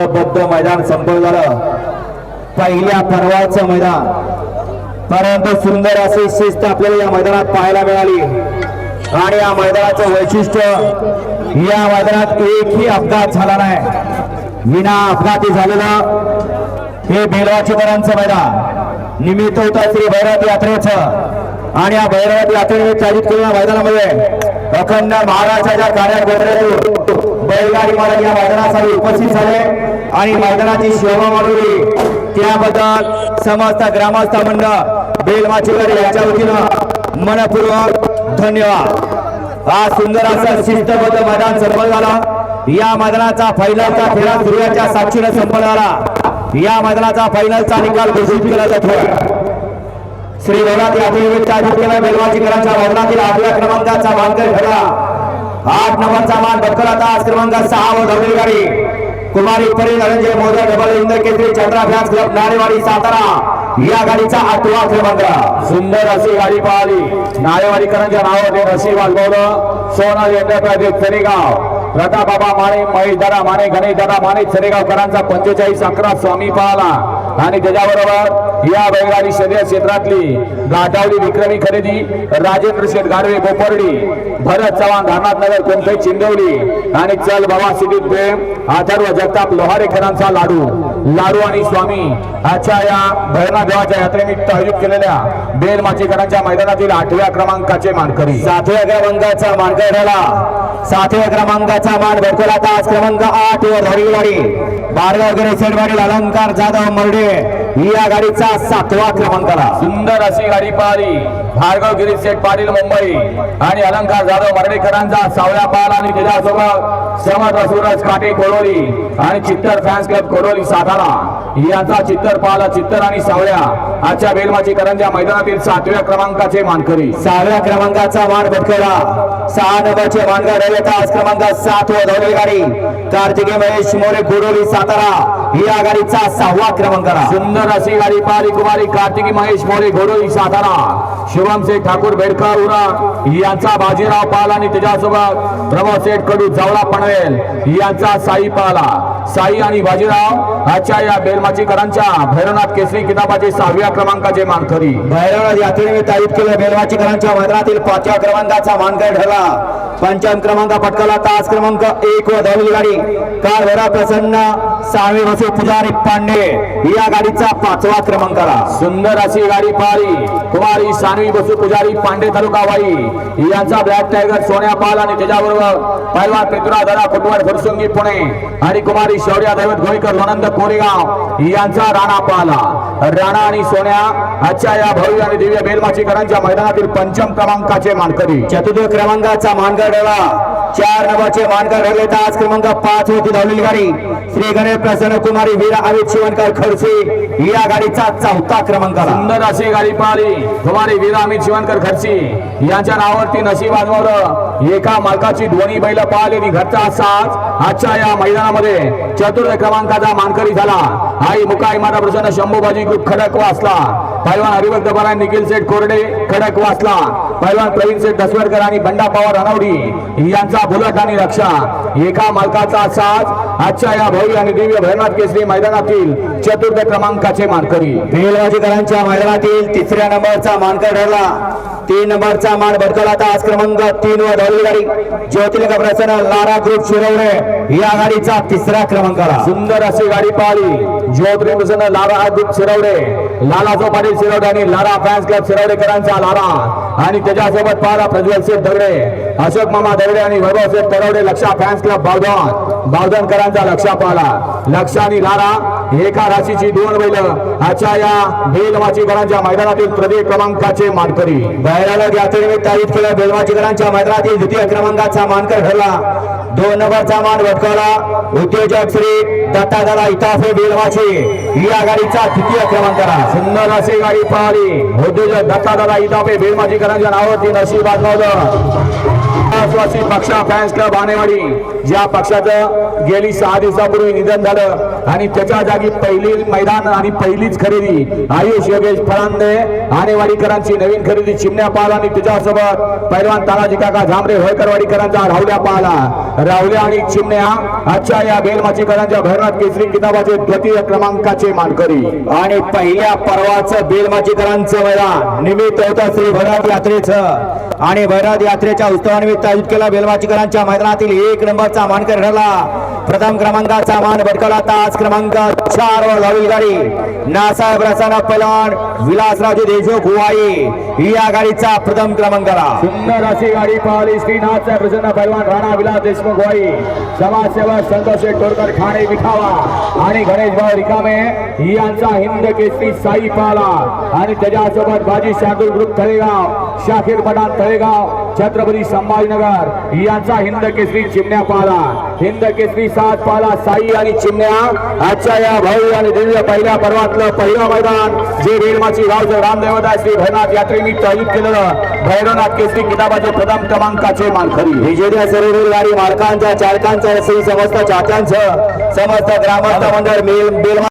बद्ध मैदान संपन्न झालं. पहिल्या पर्वाचं मैदान. परंतु सुंदर अशी शिस्त आपल्याला या मैदानात पाहायला मिळाली. आणि या मैदानाचं वैशिष्ट्य या मैदानात एकही अपघात झाला नाही. विना अपघाती झालेलं हे बेलवाचीकरांचं मैदान. निमित्त होता श्री भैरव यात्रेचं. आणि या भैरव यात्रेने चालित केलेल्या मैदानामध्ये अखंड महाराष्ट्राच्या कार्यात बैलगाडी मालक या मैदानासाठी उपस्थित झाले. आणि मैदानाची शोभा वाढवली. त्याबद्दल समस्त ग्रामस्थ मंडळ बेलमाचीकर यांच्या वतीनं मनपूर्वक धन्यवाद. हा सुंदर असं शिस्तबद्ध मैदान संपन्न झाला. या मैदानाचा फायनलचा फेरा सूर्याच्या साक्षीनं संपन्न झाला. या मैदानाचा फायनलचा निकाल घोषित केला जातो श्री भगवान यात्रेनिमित्त आयोजित बेलवाचीकरांच्या मैदानातील आठव्या क्रमांकाचा मानकर ठरला. आठ नंबरचा मान बदकराचा आता क्रमांक सहा व धवली गाडी कुमारी परी धनंजय मोदक डबल इंद्र केसरी चंद्राभ्यास क्लब नारेवाडी सातारा। या गाडीचा आठवा क्रमांक। सुंदर अशी गाडी पाहिली. नारेवाडीकरांच्या नावाने रशी वाजवलं सोनाली एंटरप्राइजेस सेरेगाव प्रताप बाबा माने महेश दादा माने गणेश दादा माने सेरेगावकरांचा पंचेचाळीस अकरा स्वामी पाहला. आणि त्याच्याबरोबर या बैलगाडी शर्यत क्षेत्रातली गाठावली विक्रमी खरेदी राजेंद्र शेठ गाडवे बोपर्डी भरत चव्हाण धारनाथ नगर कोणते चिंदवली आणि चल बाबा सिटीत प्रेम अथर्व जगताप लोहारेकरांचा लाडू. लाडू आणि स्वामी आजच्या या भैरनाथ देवाच्या यात्रेनिमित्त आयोजित केलेल्या बेल माचीकरांच्या मैदानातील आठव्या क्रमांकाचे मानकरी. सातव्या क्रमांकाचा मानकर ठरला. सातव्या क्रमांकाचा मान भरतोला तास क्रमांक आठ वर हरिवाडी बारगाव गिरे सेडवाडी अलंकार जाधव मर्डे. या गाडीचा सातवा क्रमांकाला. सुंदर अशी गाडी पाहिली. भार्गव गिरीश शेठ पाटील मुंबई. आणि अलंकार जाधव मर्डेकरांचा सावळ्या पाल आणि त्याच्यासोबत समर्थ सूरज काटे कोरोली. आणि चित्तर फॅन्स क्लब कोरोली सातारा. यांचा चित्तर पाला चित्तर आणि सावळ्या. आजच्या बेलमाची करंजा मैदानातील सातव्या क्रमांकाचे मानकरी. सहाव्या क्रमांकाचा मान पटकवला सहा नंबरचे मानकर रवी तास क्रमांक सात व धवली गाडी. कार्तिकी महेश मोरे कोरोली सातारा. या गाडीचा सहावा क्रमांकाला सुंदर अशी गाडी पाहिली कुमारी कार्तिकी महेश मोरे घोडोली सातारा. शिवम शेठ ठाकूर बेडकर उरा यांचा बाजीराव पाल आणि त्याच्यासोबत प्रमोद शेठ कडू जावळा पनवेल. यांचा साई पाला. साई आणि बाजीराव आजच्या या बेलमाचीकरांच्या भैरवनाथ केसरी किताबाचे सहाव्या क्रमांकाचे मानकरी. भैरवनाथ यात्रेनिमित्त आयोजित केलेल्या बेलमाचीकरांच्या मैदानातील पाचव्या क्रमांकाचा मानकर ठरला. पंचम क्रमांक पटकाला तास क्रमांक एक व धवली गाडी. भरा प्रसन्न सावे वसू पुजारी पांडे. या गाडीचा पाचवा क्रमांकाला सुंदर अशी गाडी पाहिली कुमारी सानवी बसू पुजारी पांडे तालुका वाई. यांचा ब्लॅक टायगर सोन्या पाल आणि त्याच्याबरोबर पैलवान पृथ्वीराज दादा फुटवाड फुरसुंगी पुणे. आणि कुमारी शौर्या दैवत गोईकर लोणंद कोरेगाव. यांचा राणा पाला. राणा आणि सोन्या आजच्या या भव्य आणि दिव्य बेलमाचीकरांच्या मैदानातील पंचम क्रमांकाचे मानकरी. चतुर्थ क्रमांकाचा मानकर चार नंबरचे मानकर ठरले तास क्रमांक पाच होती धावलेली गाडी. श्री गणेश प्रसन्न कुमारी वीरा अमित शिवणकर खडसे या गाडीचा चौथा क्रमांक सुंदर अशी गाडी पाहिली कुमारी वीरा अमित शिवणकर खडसे यांच्या नावावरती नशीब आजवलं एका मालकाची दोन्ही बैल पाहिली आणि घरचा साज आजच्या या मैदानामध्ये चतुर्थ क्रमांकाचा मानकरी झाला. आई मुका इमारा प्रसन्न शंभूबाजी ग्रुप खडक वाचला. पैलवान हरिभक्त बराय निखिल सेठ कोरडे खडक वाचला. पैलवान प्रवीण सेठ दसवडकर आणि बंडा पवार अनवडी यांचा बुलट आणि रक्षा. एका मालकाचा साज आजच्या या भव्य आणि दिव्य भैरनाथ केसरी मैदानातील चतुर्थ क्रमांकाचे मानकरी. बेलवाजीकरांच्या मैदानातील तिसऱ्या नंबरचा मानकर ठरला. तीन नंबरचा मान भडकवला तास क्रमांक तीन वर धावली गाडी. ज्योतिर्लिंग प्रसन्न लारा ग्रुप शिरवणे या गाडीचा तिसरा क्रमांकाला. सुंदर अशी गाडी पाहिली. Jyotirling Prasanna Lara group Shirvane. लालाचो Patil Shirwade आणि लारा फॅन्स क्लब शिरवडेकरांचा लारा. आणि त्याच्यासोबत पाहला प्रज्वल शेठ दगडे. अशोक मामा दगडे आणि वैभव शेठ तरवडे लक्षा फॅन्स क्लब बावधन. बावधनकरांचा लक्षा पाहला. लक्ष आणि लारा एका राशीची दोन बैल आजच्या या बेलमाचीकरांच्या मैदानातील तृतीय क्रमांकाचे मानकरी. बैलाला यात्रेनिमित्त आयोजित केल्या बेलमाचीकरांच्या मैदानातील द्वितीय क्रमांकाचा मानकर ठरला. दोन नंबरचा मान भटकवला. उद्योजक श्री दत्तादादा इताफे बेलमाची या गाडीचा तृतीय क्रमांकाला सुंदर अशी गाडी पाहिली. उद्योजक दत्तादादा इताफे बेलमाचीकरांच्या नावावरती नशीब आजमावलं. कैलासवासी पक्षा फॅन्स क्लब आणेवाडी ज्या पक्षाचं गेली सहा दिवसापूर्वी निधन झालं. आणि त्याच्या जागी पहिली मैदान आणि पहिलीच खरेदी. आयुष योगेश फळांदे आणेवाडीकरांची नवीन खरेदी चिमण्या पाहला आणि त्याच्यासोबत पैलवान तानाजी काका झांबरे होयकरवाडीकरांचा राहुल्या पाहला राहुल्या आणि चिमण्या आजच्या या बेलमाचीकरांच्या भैरनाथ केसरी किताबाचे द्वितीय क्रमांकाचे मानकरी. आणि पहिल्या पर्वाचं बेलमाचीकरांचं मैदान निमित्त होतं श्री भैरनाथ यात्रेचं. आणि भैरनाथ यात्रेच्या उत्सवानिमित्त आयोजित केला बेलमाचीकरांच्या मैदानातील एक नंबरचा मानकर ठरला. प्रथम क्रमांकाचा मान भटकवला तास क्रमांक चार वर धावली गाडी. नासाहेब रसाना पैलवान विलासराजे देशमुख हुवाई या गाडीचा प्रथम क्रमांकाला. सुंदर अशी गाडी पाहिली. श्रीनाथ साहेब प्रसन्न पैलवान राणा विलास देशमुख हुवाई समाजसेवक संतोष टोरकर खाणे विठावा. आणि गणेश भाऊ रिकामे. यांचा हिंद केसरी साई पाला. आणि त्याच्यासोबत बाजी शार्दूल ग्रुप तळेगाव शाखीर पठाण तळेगाव छत्रपती संभाजीनगर यांचा हिंद केसरी चिमण्या पाला. हिंद केसरी सात पाला साई आणि चिमण्या. आजच्या या भाऊ आणि दिव्य पहिल्या पर्वातलं पहिलं मैदान जे बेलमाची गावचं रामदेवत श्री भैरनाथ यात्रेनिमित्त आयोजित केलेलं भैरवनाथ केसरी किताबाचे प्रथम क्रमांकाचे मानकरी. विजेत्या सर्व गाडी मालकांच्या चालकांच्या समस्त चाहत्यांचं समस्त ग्रामस्थ मंडळ बेल बेलमा